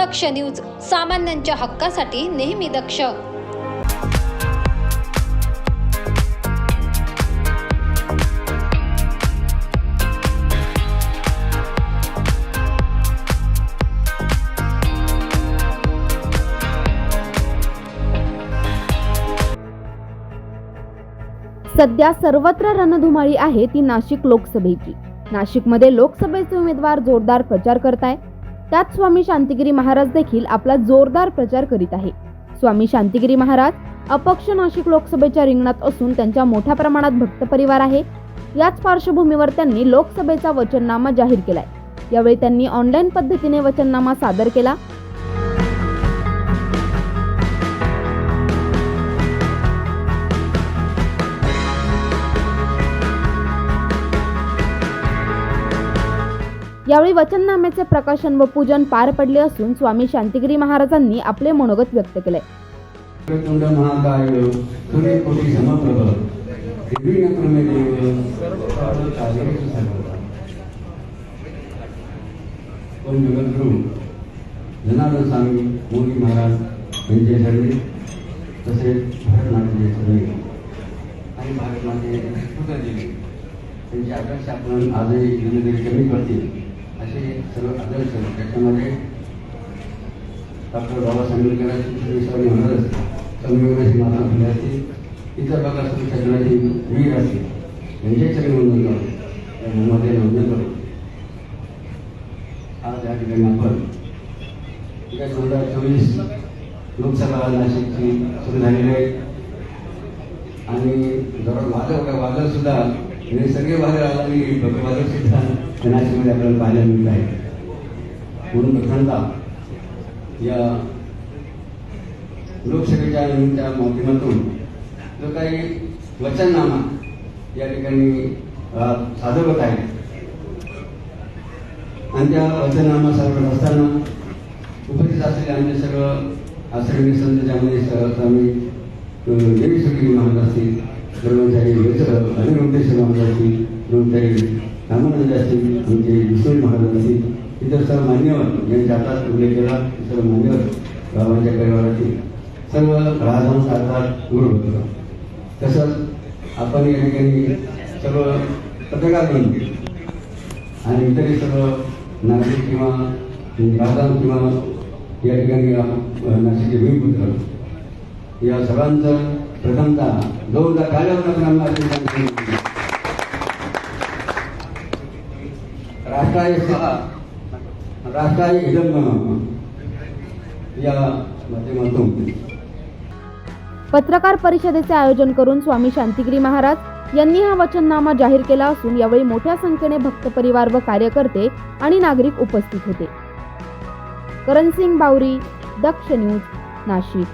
दक्ष news सामान्यांच्या हक्कासाठी नेहमी दक्ष. सध्या सर्वत्र रणधुमाळी आहे ती नाशिक लोकसभेची. नाशिकमध्ये लोकसभेचे उमेदवार जोरदार प्रचार करताय त्यात स्वामी शांतिगिरी महाराज देखील आपला जोरदार प्रचार करीत आहे. स्वामी शांतिगिरी महाराज अपक्ष नाशिक लोकसभेच्या रिंगणात असून त्यांच्या मोठ्या प्रमाणात भक्त परिवार आहे. याच पार्श्वभूमीवर त्यांनी लोकसभेचा वचननामा जाहीर केलाय. यावेळी त्यांनी ऑनलाईन पद्धतीने वचननामा सादर केला. यावेळी वचननाम्याचे प्रकाशन व पूजन पार पडले असून स्वामी शांतिगिरी महाराजांनी आपले मनोगत व्यक्त केले जनार्दन स्वामी मोदी महाराज यांचे सर्वे तसेच भारतनाट्याचे सर्वे आणि भारतमाते पुत्रदेवी त्यांचे आदर्श आपण आजही दिलेले कमी करतील सगळं आदर्श त्याच्यामध्ये डॉक्टर बाबासाहेब आंबेडकरांची विश्वानी संविधानाची माता फुले असतील इतर भागात सगळ्याची वीर असतील. यांचे सगळे नोंदणी करू या नोंदणी करू आज या ठिकाणी आपण दोन हजार चोवीस लोकसभा नाशिकची सुरू झालेली आहे. आणि जरा वादळ वादळ सुद्धा हे सगळे वादळ आला आणि भव्य सुद्धा आपल्याला पाहायला मिळत आहे. म्हणून प्रथमता या लोकसभेच्या निमित्ता माध्यमातून जो काही वचननामा या ठिकाणी सादर होत आहे आणि त्या वचननामा सादर करत असताना उपस्थित असलेले आमचे सर्व आश्रमी संत ज्यामध्ये स्वामी देवी सुखी महाराज असतील ब्रह्मचारी अनिरुद्धेश्वर महाराज असतील म्हणजे ब्रह्मचारी रामानंद असतील आमचे विष्णू महाराज असतील इतर सर्व मान्यवर यांच्या म्हणजे जातात उल्लेख केला सर्व मान्यवर बाबांच्या परिवारातील सर्व राजहंस अर्थात गुरु होतो. तसंच आपण या ठिकाणी सर्व पत्रकार बनतो आणि इतरही सर्व नाशिक किंवा राजधान किंवा या ठिकाणी नाशिकचे भूमिपुत्र या सर्वांचं प्रथमतः जोरदार काल्यावर आपण राष्ट्राय सहा राष्ट्राय इदम या माध्यमातून. पत्रकार परिषदेचे आयोजन करून स्वामी शांतिगिरी महाराज यांनी हा वचननामा जाहीर केला असून यावेळी मोठ्या संख्येने भक्त परिवार व कार्यकर्ते आणि नागरिक उपस्थित होते. करणसिंग बावरी दक्ष न्यूज नाशिक.